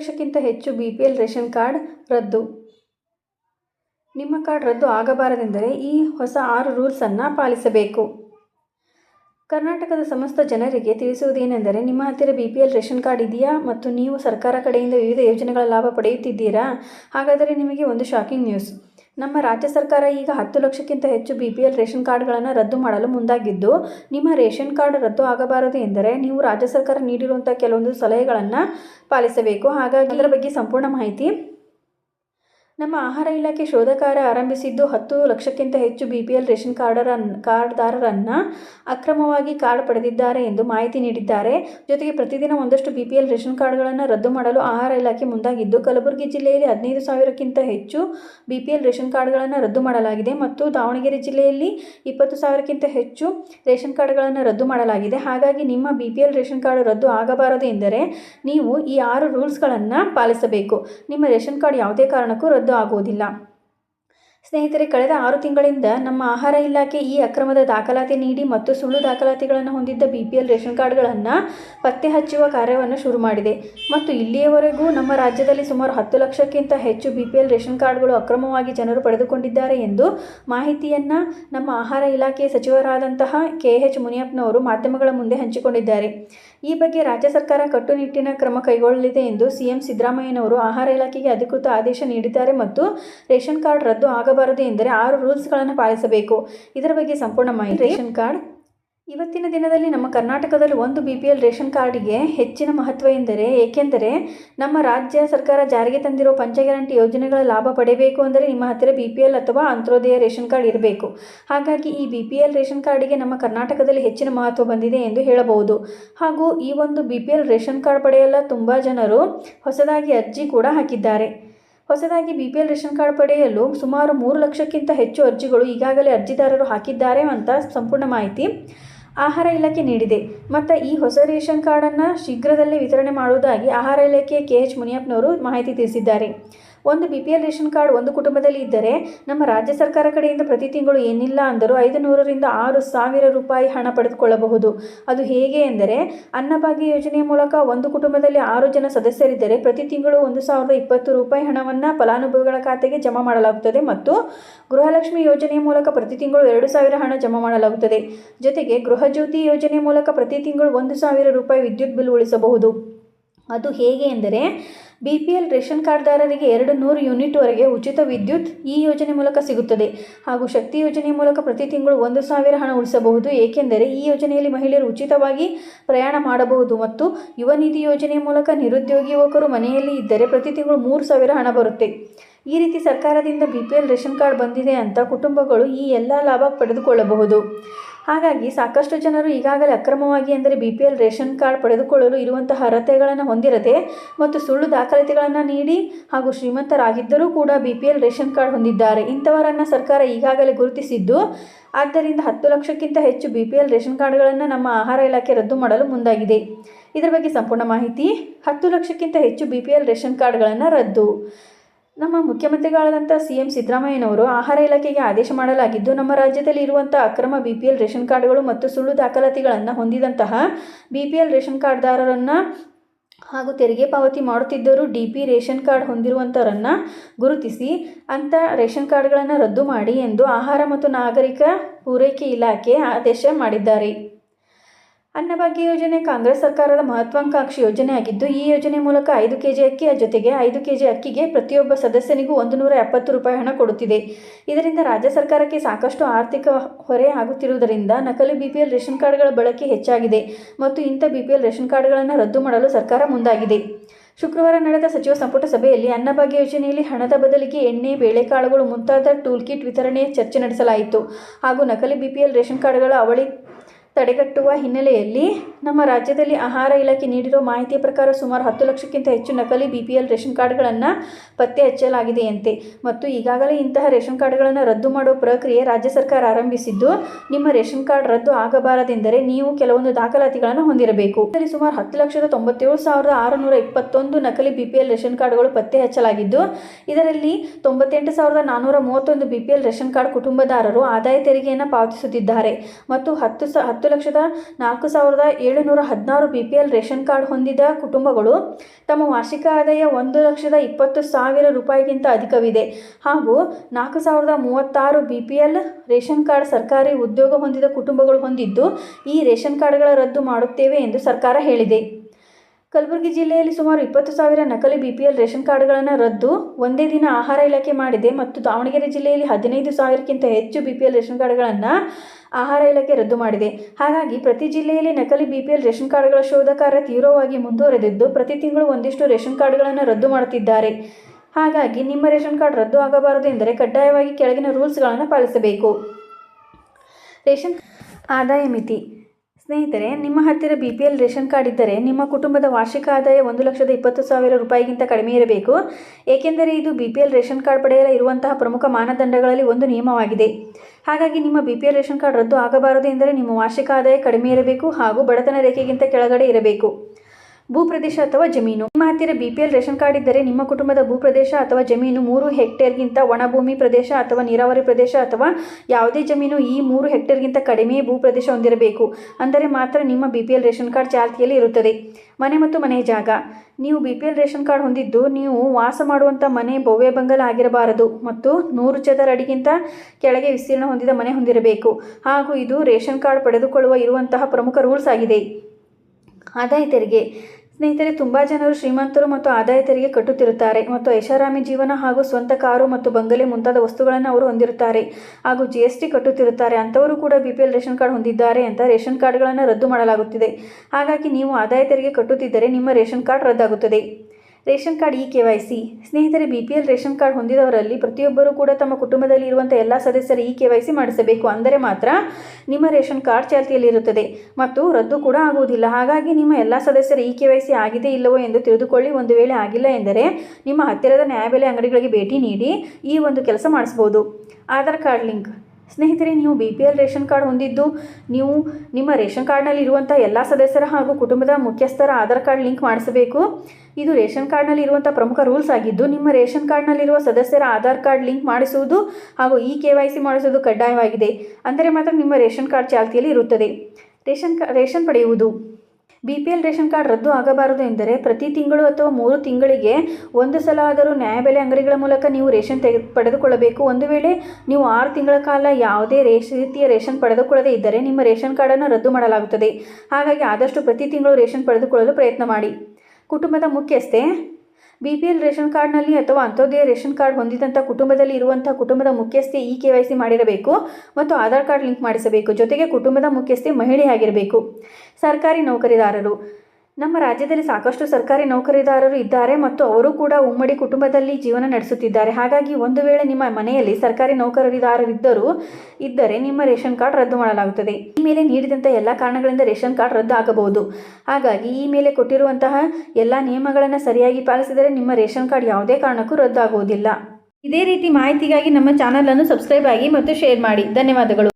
ಲಕ್ಷಕ್ಕಿಂತ ಹೆಚ್ಚು B P L ration card ರದ್ದು. ನಿಮ್ಮ ಕಾರ್ಡ್ ರದ್ದು ಆಗಬಾರದೆಂದರೆ ಈ ಹೊಸ ಆರು ರೂಲ್ಸನ್ನು ಪಾಲಿಸಬೇಕು. ಕರ್ನಾಟಕದ ಸಮಸ್ತ ಜನರಿಗೆ ತಿಳಿಸುವುದೇನೆಂದರೆ, ನಿಮ್ಮ ಹತ್ತಿರ B P L ration card ಇದೆಯಾ ಮತ್ತು ನೀವು ಸರ್ಕಾರ ಕಡೆಯಿಂದ ವಿವಿಧ ಯೋಜನೆಗಳ ಲಾಭ ಪಡೆಯುತ್ತಿದ್ದೀರಾ? ಹಾಗಾದರೆ ನಿಮಗೆ ಒಂದು ಶಾಕಿಂಗ್ ನ್ಯೂಸ್ ನಮ್ಮ ರಾಜ್ಯ ಸರ್ಕಾರ ಈಗ ಹತ್ತು ಲಕ್ಷಕ್ಕಿಂತ ಹೆಚ್ಚು ಬಿ ಪಿ ಎಲ್ ರೇಷನ್ ಕಾರ್ಡ್ಗಳನ್ನು ರದ್ದು ಮಾಡಲು ಮುಂದಾಗಿದ್ದು, ನಿಮ್ಮ ರೇಷನ್ ಕಾರ್ಡ್ ರದ್ದು ಆಗಬಾರದು ಎಂದರೆ ನೀವು ರಾಜ್ಯ ಸರ್ಕಾರ ನೀಡಿರುವಂಥ ಕೆಲವೊಂದು ಸಲಹೆಗಳನ್ನು ಪಾಲಿಸಬೇಕು. ಹಾಗಾಗಿ ಅದರ ಬಗ್ಗೆ ಸಂಪೂರ್ಣ ಮಾಹಿತಿ ನಮ್ಮ ಆಹಾರ ಇಲಾಖೆ ಶೋಧ ಕಾರ್ಯ ಆರಂಭಿಸಿದ್ದು ಹತ್ತು ಲಕ್ಷಕ್ಕಿಂತ ಹೆಚ್ಚು ಬಿ ಪಿ ಎಲ್ ರೇಷನ್ ಕಾರ್ಡರನ್ನು ಕಾರ್ಡ್ದಾರರನ್ನು ಅಕ್ರಮವಾಗಿ ಕಾರ್ಡ್ ಪಡೆದಿದ್ದಾರೆ ಎಂದು ಮಾಹಿತಿ ನೀಡಿದ್ದಾರೆ. ಜೊತೆಗೆ ಪ್ರತಿದಿನ ಒಂದಷ್ಟು ಬಿ ಪಿ ಎಲ್ ರೇಷನ್ ಕಾರ್ಡ್ಗಳನ್ನು ರದ್ದು ಮಾಡಲು ಆಹಾರ ಇಲಾಖೆ ಮುಂದಾಗಿದ್ದು, ಕಲಬುರಗಿ ಜಿಲ್ಲೆಯಲ್ಲಿ ಹದಿನೈದು ಸಾವಿರಕ್ಕಿಂತ ಹೆಚ್ಚು ಬಿ ಪಿ ಎಲ್ ರೇಷನ್ ಕಾರ್ಡ್ಗಳನ್ನು ರದ್ದು ಮಾಡಲಾಗಿದೆ ಮತ್ತು ದಾವಣಗೆರೆ ಜಿಲ್ಲೆಯಲ್ಲಿ ಇಪ್ಪತ್ತು ಸಾವಿರಕ್ಕಿಂತ ಹೆಚ್ಚು ರೇಷನ್ ಕಾರ್ಡ್ಗಳನ್ನು ರದ್ದು ಮಾಡಲಾಗಿದೆ. ಹಾಗಾಗಿ ನಿಮ್ಮ B P L ration card ರದ್ದು ಆಗಬಾರದು ಎಂದರೆ ನೀವು ಈ ಆರು ರೂಲ್ಸ್ಗಳನ್ನು ಪಾಲಿಸಬೇಕು. ನಿಮ್ಮ ರೇಷನ್ ಕಾರ್ಡ್ ಯಾವುದೇ ಕಾರಣಕ್ಕೂ ರದ್ದು ಆಗುವುದಿಲ್ಲ. ಸ್ನೇಹಿತರೆ, ಕಳೆದ ಆರು ತಿಂಗಳಿಂದ ನಮ್ಮ ಆಹಾರ ಇಲಾಖೆ ಈ ಅಕ್ರಮದ ದಾಖಲಾತಿ ನೀಡಿ ಮತ್ತು ಸುಳ್ಳು ದಾಖಲಾತಿಗಳನ್ನು ಹೊಂದಿದ್ದ ಬಿ ಪಿ ಎಲ್ ರೇಷನ್ ಕಾರ್ಡ್ಗಳನ್ನು ಪತ್ತೆ ಹಚ್ಚುವ ಕಾರ್ಯವನ್ನು ಶುರು ಮಾಡಿದೆ. ಮತ್ತು ಇಲ್ಲಿಯವರೆಗೂ ನಮ್ಮ ರಾಜ್ಯದಲ್ಲಿ ಸುಮಾರು ಹತ್ತು ಲಕ್ಷಕ್ಕಿಂತ ಹೆಚ್ಚು ಬಿ ಪಿ ಎಲ್ ರೇಷನ್ ಕಾರ್ಡ್ಗಳು ಅಕ್ರಮವಾಗಿ ಜನರು ಪಡೆದುಕೊಂಡಿದ್ದಾರೆ ಎಂದು ಮಾಹಿತಿಯನ್ನು ನಮ್ಮ ಆಹಾರ ಇಲಾಖೆಯ ಸಚಿವರಾದಂತಹ ಕೆ ಎಚ್ ಮುನಿಯಪ್ಪನವರು ಮಾಧ್ಯಮಗಳ ಮುಂದೆ ಹಂಚಿಕೊಂಡಿದ್ದಾರೆ. ಈ ಬಗ್ಗೆ ರಾಜ್ಯ ಸರ್ಕಾರ ಕಟ್ಟುನಿಟ್ಟಿನ ಕ್ರಮ ಕೈಗೊಳ್ಳಲಿದೆ ಎಂದು ಸಿಎಂ ಸಿದ್ದರಾಮಯ್ಯನವರು ಆಹಾರ ಇಲಾಖೆಗೆ ಅಧಿಕೃತ ಆದೇಶ ನೀಡಿದ್ದಾರೆ ಮತ್ತು ರೇಷನ್ ಕಾರ್ಡ್ ರದ್ದು ಆಗಬಾರದು ಎಂದರೆ ಆರು ರೂಲ್ಸ್ಗಳನ್ನು ಪಾಲಿಸಬೇಕು. ಇದರ ಬಗ್ಗೆ ಸಂಪೂರ್ಣ ಮಾಹಿತಿ ರೇಷನ್ ಕಾರ್ಡ್ ಇವತ್ತಿನ ದಿನದಲ್ಲಿ ನಮ್ಮ ಕರ್ನಾಟಕದಲ್ಲಿ ಒಂದು ಬಿ ಪಿ ಎಲ್ ರೇಷನ್ ಕಾರ್ಡಿಗೆ ಹೆಚ್ಚಿನ ಮಹತ್ವ ಎಂದರೆ, ಏಕೆಂದರೆ ನಮ್ಮ ರಾಜ್ಯ ಸರ್ಕಾರ ಜಾರಿಗೆ ತಂದಿರುವ ಪಂಚ ಗ್ಯಾರಂಟಿ ಯೋಜನೆಗಳ ಲಾಭ ಪಡೆಯಬೇಕು ಅಂದರೆ ನಿಮ್ಮ ಹತ್ತಿರ ಬಿ ಪಿ ಎಲ್ ಅಥವಾ ಅಂತ್ಯೋದಯ ರೇಷನ್ ಕಾರ್ಡ್ ಇರಬೇಕು. ಹಾಗಾಗಿ ಈ ಬಿ ಪಿ ಎಲ್ ರೇಷನ್ ಕಾರ್ಡಿಗೆ ನಮ್ಮ ಕರ್ನಾಟಕದಲ್ಲಿ ಹೆಚ್ಚಿನ ಮಹತ್ವ ಬಂದಿದೆ ಎಂದು ಹೇಳಬಹುದು. ಹಾಗೂ ಈ ಒಂದು B P L ration card ಪಡೆಯಲ್ಲ ತುಂಬ ಜನರು ಹೊಸದಾಗಿ ಅರ್ಜಿ ಕೂಡ ಹಾಕಿದ್ದಾರೆ. ಹೊಸದಾಗಿ B P L ration card ಪಡೆಯಲು ಸುಮಾರು ಮೂರು ಲಕ್ಷಕ್ಕಿಂತ ಹೆಚ್ಚು ಅರ್ಜಿಗಳು ಈಗಾಗಲೇ ಅರ್ಜಿದಾರರು ಹಾಕಿದ್ದಾರೆ ಅಂತ ಸಂಪೂರ್ಣ ಮಾಹಿತಿ. ಆಹಾರ ಇಲಾಖೆ ನೀಡಿದೆ. ಮತ್ತು ಈ ಹೊಸ ರೇಷನ್ ಕಾರ್ಡನ್ನು ಶೀಘ್ರದಲ್ಲೇ ವಿತರಣೆ ಮಾಡುವುದಾಗಿ ಆಹಾರ ಇಲಾಖೆ ಕೆ ಎಚ್ ಮುನಿಯಪ್ಪನವರು ಮಾಹಿತಿ ತಿಳಿಸಿದ್ದಾರೆ. ಒಂದು B P L ration card ಒಂದು ಕುಟುಂಬದಲ್ಲಿ ಇದ್ದರೆ ನಮ್ಮ ರಾಜ್ಯ ಸರ್ಕಾರ ಕಡೆಯಿಂದ ಪ್ರತಿ ತಿಂಗಳು ಏನಿಲ್ಲ ಅಂದರೂ ಐದು ನೂರರಿಂದ ಆರು ಸಾವಿರ ರೂಪಾಯಿ ಹಣ ಪಡೆದುಕೊಳ್ಳಬಹುದು. ಅದು ಹೇಗೆ ಎಂದರೆ ಅನ್ನಭಾಗ್ಯ ಯೋಜನೆಯ ಮೂಲಕ ಒಂದು ಕುಟುಂಬದಲ್ಲಿ ಆರು ಜನ ಸದಸ್ಯರಿದ್ದರೆ ಪ್ರತಿ ತಿಂಗಳು ಒಂದು ಸಾವಿರದ ಇಪ್ಪತ್ತು ರೂಪಾಯಿ ಹಣವನ್ನು ಫಲಾನುಭವಿಗಳ ಖಾತೆಗೆ ಜಮಾ ಮಾಡಲಾಗುತ್ತದೆ ಮತ್ತು ಗೃಹಲಕ್ಷ್ಮಿ ಯೋಜನೆಯ ಮೂಲಕ ಪ್ರತಿ ತಿಂಗಳು ಎರಡು ಸಾವಿರ ಹಣ ಜಮಾ ಮಾಡಲಾಗುತ್ತದೆ. ಜೊತೆಗೆ ಗೃಹಜ್ಯೋತಿ ಯೋಜನೆ ಮೂಲಕ ಪ್ರತಿ ತಿಂಗಳು ಒಂದು ಸಾವಿರ ರೂಪಾಯಿ ವಿದ್ಯುತ್ ಬಿಲ್ ಉಳಿಸಬಹುದು. ಅದು ಹೇಗೆ ಎಂದರೆ ಬಿ ಪಿ ಎಲ್ ರೇಷನ್ ಕಾರ್ಡ್ದಾರರಿಗೆ ಎರಡು ನೂರು ಯೂನಿಟ್ವರೆಗೆ ಉಚಿತ ವಿದ್ಯುತ್ ಈ ಯೋಜನೆ ಮೂಲಕ ಸಿಗುತ್ತದೆ. ಹಾಗೂ ಶಕ್ತಿ ಯೋಜನೆಯ ಮೂಲಕ ಪ್ರತಿ ತಿಂಗಳು ಒಂದು ಸಾವಿರ ಹಣ ಉಳಿಸಬಹುದು. ಏಕೆಂದರೆ ಈ ಯೋಜನೆಯಲ್ಲಿ ಮಹಿಳೆಯರು ಉಚಿತವಾಗಿ ಪ್ರಯಾಣ ಮಾಡಬಹುದು ಮತ್ತು ಯುವ ನಿಧಿ ಯೋಜನೆಯ ಮೂಲಕ ನಿರುದ್ಯೋಗಿ ಯುವಕರು ಮನೆಯಲ್ಲಿ ಇದ್ದರೆ ಪ್ರತಿ ತಿಂಗಳು ಮೂರು ಸಾವಿರ ಹಣ ಬರುತ್ತೆ. ಈ ರೀತಿ ಸರ್ಕಾರದಿಂದ B P L ration card ಬಂದಿದೆ ಅಂತ ಕುಟುಂಬಗಳು ಈ ಎಲ್ಲ ಲಾಭ ಪಡೆದುಕೊಳ್ಳಬಹುದು. ಹಾಗಾಗಿ ಸಾಕಷ್ಟು ಜನರು ಈಗಾಗಲೇ ಅಕ್ರಮವಾಗಿ ಅಂದರೆ B P L ration card ಪಡೆದುಕೊಳ್ಳಲು ಇರುವಂತಹ ಅರ್ಹತೆಗಳನ್ನು ಹೊಂದಿರದೆ ಮತ್ತು ಸುಳ್ಳು ದಾಖಲಾತಿಗಳನ್ನು ನೀಡಿ ಹಾಗೂ ಶ್ರೀಮಂತರಾಗಿದ್ದರೂ ಕೂಡ B P L ration card ಹೊಂದಿದ್ದಾರೆ. ಇಂಥವರನ್ನು ಸರ್ಕಾರ ಈಗಾಗಲೇ ಗುರುತಿಸಿದ್ದು, ಆದ್ದರಿಂದ ಹತ್ತು ಲಕ್ಷಕ್ಕಿಂತ ಹೆಚ್ಚು ಬಿ ಪಿ ಎಲ್ ರೇಷನ್ ಕಾರ್ಡ್ಗಳನ್ನು ನಮ್ಮ ಆಹಾರ ಇಲಾಖೆ ರದ್ದು ಮಾಡಲು ಮುಂದಾಗಿದೆ. ಇದರ ಬಗ್ಗೆ ಸಂಪೂರ್ಣ ಮಾಹಿತಿ, ಹತ್ತು ಲಕ್ಷಕ್ಕಿಂತ ಹೆಚ್ಚು ಬಿ ಪಿ ಎಲ್ ರೇಷನ್ ಕಾರ್ಡ್ಗಳನ್ನು ರದ್ದು. ನಮ್ಮ ಮುಖ್ಯಮಂತ್ರಿಗಳಾದಂಥ ಸಿ ಎಂ ಸಿದ್ದರಾಮಯ್ಯನವರು ಆಹಾರ ಇಲಾಖೆಗೆ ಆದೇಶ ಮಾಡಲಾಗಿದ್ದು, ನಮ್ಮ ರಾಜ್ಯದಲ್ಲಿ ಇರುವಂಥ ಅಕ್ರಮ ಬಿ ಪಿ ಎಲ್ ರೇಷನ್ ಕಾರ್ಡ್ಗಳು ಮತ್ತು ಸುಳ್ಳು ದಾಖಲಾತಿಗಳನ್ನು ಹೊಂದಿದಂತಹ ಬಿ ಪಿ ಎಲ್ ರೇಷನ್ ಕಾರ್ಡ್ದಾರರನ್ನು ಹಾಗೂ ತೆರಿಗೆ ಪಾವತಿ ಮಾಡುತ್ತಿದ್ದರೂ ಡಿ ಪಿ ರೇಷನ್ ಕಾರ್ಡ್ ಹೊಂದಿರುವಂಥವರನ್ನು ಗುರುತಿಸಿ ಅಂಥ ರೇಷನ್ ಕಾರ್ಡ್ಗಳನ್ನು ರದ್ದು ಮಾಡಿ ಎಂದು ಆಹಾರ ಮತ್ತು ನಾಗರಿಕ ಪೂರೈಕೆ ಇಲಾಖೆ ಆದೇಶ ಮಾಡಿದ್ದಾರೆ. ಅನ್ನಭಾಗ್ಯ ಯೋಜನೆ ಕಾಂಗ್ರೆಸ್ ಸರ್ಕಾರದ ಮಹತ್ವಾಕಾಂಕ್ಷಿ ಯೋಜನೆಯಾಗಿದ್ದು, ಈ ಯೋಜನೆ ಮೂಲಕ ಐದು ಕೆಜಿ ಅಕ್ಕಿಯ ಜೊತೆಗೆ ಐದು ಕೆಜಿ ಅಕ್ಕಿಗೆ ಪ್ರತಿಯೊಬ್ಬ ಸದಸ್ಯನಿಗೂ ಒಂದು ನೂರ ಎಪ್ಪತ್ತು ರೂಪಾಯಿ ಹಣ ಕೊಡುತ್ತಿದೆ. ಇದರಿಂದ ರಾಜ್ಯ ಸರ್ಕಾರಕ್ಕೆ ಸಾಕಷ್ಟು ಆರ್ಥಿಕ ಹೊರೆ ಆಗುತ್ತಿರುವುದರಿಂದ ನಕಲಿ ಬಿಪಿಎಲ್ ರೇಷನ್ ಕಾರ್ಡ್ಗಳ ಬಳಕೆ ಹೆಚ್ಚಾಗಿದೆ ಮತ್ತು ಇಂಥ ಬಿಪಿಎಲ್ ರೇಷನ್ ಕಾರ್ಡ್ಗಳನ್ನು ರದ್ದು ಮಾಡಲು ಸರ್ಕಾರ ಮುಂದಾಗಿದೆ. ಶುಕ್ರವಾರ ನಡೆದ ಸಚಿವ ಸಂಪುಟ ಸಭೆಯಲ್ಲಿ ಅನ್ನಭಾಗ್ಯ ಯೋಜನೆಯಲ್ಲಿ ಹಣದ ಬದಲಿಗೆ ಎಣ್ಣೆ, ಬೇಳೆಕಾಳುಗಳು ಮುಂತಾದ ಟೂಲ್ ಕಿಟ್ ವಿತರಣೆ ಚರ್ಚೆ ನಡೆಸಲಾಯಿತು ಹಾಗೂ ನಕಲಿ ಬಿಪಿಎಲ್ ರೇಷನ್ ಕಾರ್ಡ್ಗಳ ಅವಳಿ ತಡೆಗಟ್ಟುವ ಹಿನ್ನೆಲೆಯಲ್ಲಿ ನಮ್ಮ ರಾಜ್ಯದಲ್ಲಿ ಆಹಾರ ಇಲಾಖೆ ನೀಡಿರುವ ಮಾಹಿತಿಯ ಪ್ರಕಾರ ಸುಮಾರು ಹತ್ತು ಲಕ್ಷಕ್ಕಿಂತ ಹೆಚ್ಚು ನಕಲಿ ಬಿ ಪಿ ಎಲ್ ರೇಷನ್ ಕಾರ್ಡ್ಗಳನ್ನು ಪತ್ತೆ ಹಚ್ಚಲಾಗಿದೆಯಂತೆ ಮತ್ತು ಈಗಾಗಲೇ ಇಂತಹ ರೇಷನ್ ಕಾರ್ಡ್ಗಳನ್ನು ರದ್ದು ಮಾಡುವ ಪ್ರಕ್ರಿಯೆ ರಾಜ್ಯ ಸರ್ಕಾರ ಆರಂಭಿಸಿದ್ದು, ನಿಮ್ಮ ರೇಷನ್ ಕಾರ್ಡ್ ರದ್ದು ಆಗಬಾರದೆಂದರೆ ನೀವು ಕೆಲವೊಂದು ದಾಖಲಾತಿಗಳನ್ನು ಹೊಂದಿರಬೇಕು. ಇದರಲ್ಲಿ ಸುಮಾರು ಹತ್ತು ಲಕ್ಷದ ತೊಂಬತ್ತೇಳು ಸಾವಿರದ ಆರುನೂರ ಇಪ್ಪತ್ತೊಂದು ನಕಲಿ ಬಿ ಪಿ ಎಲ್ ರೇಷನ್ ಕಾರ್ಡ್ಗಳು ಪತ್ತೆ ಹಚ್ಚಲಾಗಿದ್ದು ಇದರಲ್ಲಿ ತೊಂಬತ್ತೆಂಟು ಸಾವಿರದ ನಾನ್ನೂರ ಮೂವತ್ತೊಂದು B P L ration card ಕುಟುಂಬದಾರರು ಆದಾಯ ತೆರಿಗೆಯನ್ನು ಪಾವತಿಸುತ್ತಿದ್ದಾರೆ. ಮತ್ತು ಹತ್ತು ಸ ಹತ್ತು ಲಕ್ಷದ ನಾಲ್ಕು ಸಾವಿರದ ಏಳುನೂರ ಹದಿನಾರು B P L ration card ಹೊಂದಿದ ಕುಟುಂಬಗಳು ತಮ್ಮ ವಾರ್ಷಿಕ ಆದಾಯ ಒಂದು ಲಕ್ಷದ ಇಪ್ಪತ್ತು ಸಾವಿರ ರೂಪಾಯಿಗಿಂತ ಅಧಿಕವಿದೆ. ಹಾಗೂ ನಾಲ್ಕು ಸಾವಿರದ ಮೂವತ್ತಾರು B P L ration card ಸರ್ಕಾರಿ ಉದ್ಯೋಗ ಹೊಂದಿದ ಕುಟುಂಬಗಳು ಹೊಂದಿದ್ದು ಈ ರೇಷನ್ ಕಾರ್ಡ್ಗಳ ರದ್ದು ಮಾಡುತ್ತೇವೆ ಎಂದು ಸರ್ಕಾರ ಹೇಳಿದೆ. ಕಲಬುರಗಿ ಜಿಲ್ಲೆಯಲ್ಲಿ ಸುಮಾರು ಇಪ್ಪತ್ತು ಸಾವಿರ ನಕಲಿ ಬಿಪಿಎಲ್ ರೇಷನ್ ಕಾರ್ಡ್ಗಳನ್ನು ರದ್ದು, ಒಂದೇ ದಿನ ಆಹಾರ ಇಲಾಖೆ ಮಾಡಿದೆ ಮತ್ತು ದಾವಣಗೆರೆ ಜಿಲ್ಲೆಯಲ್ಲಿ ಹದಿನೈದು ಸಾವಿರಕ್ಕಿಂತ ಹೆಚ್ಚು ಬಿಪಿಎಲ್ ರೇಷನ್ ಕಾರ್ಡ್ಗಳನ್ನು ಆಹಾರ ಇಲಾಖೆ ರದ್ದು ಮಾಡಿದೆ. ಹಾಗಾಗಿ ಪ್ರತಿ ಜಿಲ್ಲೆಯಲ್ಲಿ ನಕಲಿ ಬಿಪಿಎಲ್ ರೇಷನ್ ಕಾರ್ಡ್ಗಳ ಶೋಧ ಕಾರ್ಯ ತೀವ್ರವಾಗಿ ಮುಂದುವರೆದಿದ್ದು, ಪ್ರತಿ ತಿಂಗಳು ಒಂದಿಷ್ಟು ರೇಷನ್ ಕಾರ್ಡ್ಗಳನ್ನು ರದ್ದು ಮಾಡುತ್ತಿದ್ದಾರೆ. ಹಾಗಾಗಿ ನಿಮ್ಮ ರೇಷನ್ ಕಾರ್ಡ್ ರದ್ದು ಆಗಬಾರದು ಎಂದರೆ ಕಡ್ಡಾಯವಾಗಿ ಕೆಳಗಿನ ರೂಲ್ಸ್ಗಳನ್ನು ಪಾಲಿಸಬೇಕು. ರೇಷನ್ ಆದಾಯ ಮಿತಿ ಸ್ನೇಹಿತರೆ, ನಿಮ್ಮ ಹತ್ತಿರ B P L ration card ಇದ್ದರೆ ನಿಮ್ಮ ಕುಟುಂಬದ ವಾರ್ಷಿಕ ಆದಾಯ ಒಂದು ಲಕ್ಷದ ಇಪ್ಪತ್ತು ಸಾವಿರ ರೂಪಾಯಿಗಿಂತ ಕಡಿಮೆ ಇರಬೇಕು. ಏಕೆಂದರೆ ಇದು B P L ration card ಪಡೆಯಲು ಇರುವಂತಹ ಪ್ರಮುಖ ಮಾನದಂಡಗಳಲ್ಲಿ ಒಂದು ನಿಯಮವಾಗಿದೆ. ಹಾಗಾಗಿ ನಿಮ್ಮ B P L ration card ರದ್ದು ಆಗಬಾರದು ಎಂದರೆ ನಿಮ್ಮ ವಾರ್ಷಿಕ ಆದಾಯ ಕಡಿಮೆ ಇರಬೇಕು ಹಾಗೂ ಬಡತನ ರೇಖೆಗಿಂತ ಕೆಳಗಡೆ ಇರಬೇಕು. ಭೂಪ್ರದೇಶ ಅಥವಾ ಜಮೀನು. ನಿಮ್ಮ ಹತ್ತಿರ B P L ration card ಇದ್ದರೆ ನಿಮ್ಮ ಕುಟುಂಬದ ಭೂಪ್ರದೇಶ ಅಥವಾ ಜಮೀನು ಮೂರು ಹೆಕ್ಟೇರ್ಗಿಂತ ಒಣಭೂಮಿ ಪ್ರದೇಶ ಅಥವಾ ನೀರಾವರಿ ಪ್ರದೇಶ ಅಥವಾ ಯಾವುದೇ ಜಮೀನು ಈ ಮೂರು ಹೆಕ್ಟೇರ್ಗಿಂತ ಕಡಿಮೆ ಭೂಪ್ರದೇಶ ಹೊಂದಿರಬೇಕು. ಅಂದರೆ ಮಾತ್ರ ನಿಮ್ಮ B P L ration card ಚಾಲ್ತಿಯಲ್ಲಿ ಇರುತ್ತದೆ. ಮನೆ ಮತ್ತು ಮನೆ ಜಾಗ. ನೀವು B P L ration card ಹೊಂದಿದ್ದು ನೀವು ವಾಸ ಮಾಡುವಂಥ ಮನೆ ಭವ್ಯ ಬಂಗಲ ಆಗಿರಬಾರದು ಮತ್ತು ನೂರು ಚದರ ಅಡಿಗಿಂತ ಕೆಳಗೆ ವಿಸ್ತೀರ್ಣ ಹೊಂದಿದ ಮನೆ ಹೊಂದಿರಬೇಕು. ಹಾಗೂ ಇದು ರೇಷನ್ ಕಾರ್ಡ್ ಪಡೆದುಕೊಳ್ಳುವ ಇರುವಂತಹ ಪ್ರಮುಖ ರೂಲ್ಸ್ ಆಗಿದೆ. ಆದಾಯ ತೆರಿಗೆ. ಸ್ನೇಹಿತರೆ, ತುಂಬ ಜನರು ಶ್ರೀಮಂತರು ಮತ್ತು ಆದಾಯ ತೆರಿಗೆ ಕಟ್ಟುತ್ತಿರುತ್ತಾರೆ ಮತ್ತು ಐಷಾರಾಮಿ ಜೀವನ ಹಾಗೂ ಸ್ವಂತ ಕಾರು ಮತ್ತು ಬಂಗಲೆ ಮುಂತಾದ ವಸ್ತುಗಳನ್ನು ಅವರು ಹೊಂದಿರುತ್ತಾರೆ. ಹಾಗೂ ಜಿ ಎಸ್ ಟಿ ಕಟ್ಟುತ್ತಿರುತ್ತಾರೆ. ಅಂಥವರು ಕೂಡ B P L ration card ಹೊಂದಿದ್ದಾರೆ ಅಂತ ರೇಷನ್ ಕಾರ್ಡ್ಗಳನ್ನು ರದ್ದು ಮಾಡಲಾಗುತ್ತಿದೆ. ಹಾಗಾಗಿ ನೀವು ಆದಾಯ ತೆರಿಗೆ ಕಟ್ಟುತ್ತಿದ್ದರೆ ನಿಮ್ಮ ರೇಷನ್ ಕಾರ್ಡ್ ರದ್ದಾಗುತ್ತದೆ. Ration card E K Y C. ಸ್ನೇಹಿತರೆ, B P L ration card ಹೊಂದಿದವರಲ್ಲಿ ಪ್ರತಿಯೊಬ್ಬರೂ ಕೂಡ ತಮ್ಮ ಕುಟುಂಬದಲ್ಲಿ ಇರುವಂಥ ಎಲ್ಲ ಸದಸ್ಯರ ಇ ಕೆ ವೈ ಸಿ ಮಾಡಿಸಬೇಕು ಅಂದರೆ ಮಾತ್ರ ನಿಮ್ಮ ರೇಷನ್ ಕಾರ್ಡ್ ಚಾಲ್ತಿಯಲ್ಲಿರುತ್ತದೆ ಮತ್ತು ರದ್ದು ಕೂಡ ಆಗುವುದಿಲ್ಲ. ಹಾಗಾಗಿ ನಿಮ್ಮ ಎಲ್ಲ ಸದಸ್ಯರ ಇ ಕೆ ವೈ ಸಿ ಆಗಿದೆ ಇಲ್ಲವೋ ಎಂದು ತಿಳಿದುಕೊಳ್ಳಿ. ಒಂದು ವೇಳೆ ಆಗಿಲ್ಲ ಎಂದರೆ ನಿಮ್ಮ ಹತ್ತಿರದ ನ್ಯಾಯಬೆಲೆ ಅಂಗಡಿಗಳಿಗೆ ಭೇಟಿ ನೀಡಿ ಈ ಒಂದು ಕೆಲಸ ಮಾಡಿಸ್ಬೋದು ಆಧಾರ್ ಕಾರ್ಡ್ ಲಿಂಕ್. ಸ್ನೇಹಿತರೆ, ನೀವು B P L ration card ಹೊಂದಿದ್ದು, ನೀವು ನಿಮ್ಮ ರೇಷನ್ ಕಾರ್ಡ್ನಲ್ಲಿ ಇರುವಂಥ ಎಲ್ಲ ಸದಸ್ಯರ ಹಾಗೂ ಕುಟುಂಬದ ಮುಖ್ಯಸ್ಥರ ಆಧಾರ್ ಕಾರ್ಡ್ ಲಿಂಕ್ ಮಾಡಿಸಬೇಕು. ಇದು ರೇಷನ್ ಕಾರ್ಡ್ನಲ್ಲಿ ಇರುವಂಥ ಪ್ರಮುಖ ರೂಲ್ಸ್ ಆಗಿದ್ದು, ನಿಮ್ಮ ರೇಷನ್ ಕಾರ್ಡ್ನಲ್ಲಿರುವ ಸದಸ್ಯರ ಆಧಾರ್ ಕಾರ್ಡ್ ಲಿಂಕ್ ಮಾಡಿಸುವುದು ಹಾಗೂ ಇ ಕೆ ವೈ ಸಿ ಮಾಡಿಸುವುದು ಕಡ್ಡಾಯವಾಗಿದೆ. ಅಂದರೆ ಮಾತ್ರ ನಿಮ್ಮ ರೇಷನ್ ಕಾರ್ಡ್ ಚಾಲ್ತಿಯಲ್ಲಿ ಇರುತ್ತದೆ. ರೇಷನ್ ರೇಷನ್ ಪಡೆಯುವುದು. B P L ration card ರದ್ದು ಆಗಬಾರದು ಎಂದರೆ ಪ್ರತಿ ತಿಂಗಳು ಅಥವಾ ಮೂರು ತಿಂಗಳಿಗೆ ಒಂದು ಸಲ ಆದರೂ ನ್ಯಾಯಬೆಲೆ ಅಂಗಡಿಗಳ ಮೂಲಕ ನೀವು ರೇಷನ್ ತೆಗೆ, ಪಡೆದುಕೊಳ್ಳಬೇಕು. ಒಂದು ವೇಳೆ ನೀವು ಆರು ತಿಂಗಳ ಕಾಲ ಯಾವುದೇ ರೇಷ, ರೀತಿಯ ರೇಷನ್ ಪಡೆದುಕೊಳ್ಳದೇ ಇದ್ದರೆ ನಿಮ್ಮ ರೇಷನ್ ಕಾರ್ಡನ್ನು ರದ್ದು ಮಾಡಲಾಗುತ್ತದೆ. ಹಾಗಾಗಿ ಆದಷ್ಟು ಪ್ರತಿ ತಿಂಗಳು ರೇಷನ್ ಪಡೆದುಕೊಳ್ಳಲು ಪ್ರಯತ್ನ ಮಾಡಿ. ಕುಟುಂಬದ ಮುಖ್ಯಸ್ಥೆ ಬಿ ಪಿ ಎಲ್ ರೇಷನ್ ಕಾರ್ಡ್ನಲ್ಲಿ ಅಥವಾ ಅಂತ್ಯೋದಯ ರೇಷನ್ ಕಾರ್ಡ್ ಹೊಂದಿದಂಥ ಕುಟುಂಬದಲ್ಲಿ ಇರುವಂಥ ಕುಟುಂಬದ ಮುಖ್ಯಸ್ಥೆ ಇ ಕೆ ವೈ ಸಿ ಮಾಡಿರಬೇಕು ಮತ್ತು ಆಧಾರ್ ಕಾರ್ಡ್ ಲಿಂಕ್ ಮಾಡಿಸಬೇಕು. ಜೊತೆಗೆ ಕುಟುಂಬದ ಮುಖ್ಯಸ್ಥೆ ಮಹಿಳೆಯಾಗಿರಬೇಕು. ಸರ್ಕಾರಿ ನೌಕರಿದಾರರು. ನಮ್ಮ ರಾಜ್ಯದಲ್ಲಿ ಸಾಕಷ್ಟು ಸರ್ಕಾರಿ ನೌಕರಿದಾರರು ಇದ್ದಾರೆ ಮತ್ತು ಅವರು ಕೂಡ ಉಮ್ಮಡಿ ಕುಟುಂಬದಲ್ಲಿ ಜೀವನ ನಡೆಸುತ್ತಿದ್ದಾರೆ. ಹಾಗಾಗಿ ಒಂದು ವೇಳೆ ನಿಮ್ಮ ಮನೆಯಲ್ಲಿ ಸರ್ಕಾರಿ ನೌಕರಿದಾರರಿದ್ದರೂ ಇದ್ದರೆ ನಿಮ್ಮ ರೇಷನ್ ಕಾರ್ಡ್ ರದ್ದು ಮಾಡಲಾಗುತ್ತದೆ. ಈ ಮೇಲೆ ನೀಡಿದಂಥ ಎಲ್ಲ ಕಾರಣಗಳಿಂದ ರೇಷನ್ ಕಾರ್ಡ್ ರದ್ದು ಆಗಬಹುದು. ಹಾಗಾಗಿ ಈ ಮೇಲೆ ಕೊಟ್ಟಿರುವಂತಹ ಎಲ್ಲ ನಿಯಮಗಳನ್ನು ಸರಿಯಾಗಿ ಪಾಲಿಸಿದರೆ ನಿಮ್ಮ ರೇಷನ್ ಕಾರ್ಡ್ ಯಾವುದೇ ಕಾರಣಕ್ಕೂ ರದ್ದು ಆಗುವುದಿಲ್ಲ ಇದೇ ರೀತಿ ಮಾಹಿತಿಗಾಗಿ ನಮ್ಮ ಚಾನಲನ್ನು ಸಬ್ಸ್ಕ್ರೈಬ್ ಆಗಿ ಮತ್ತು ಶೇರ್ ಮಾಡಿ. ಧನ್ಯವಾದಗಳು.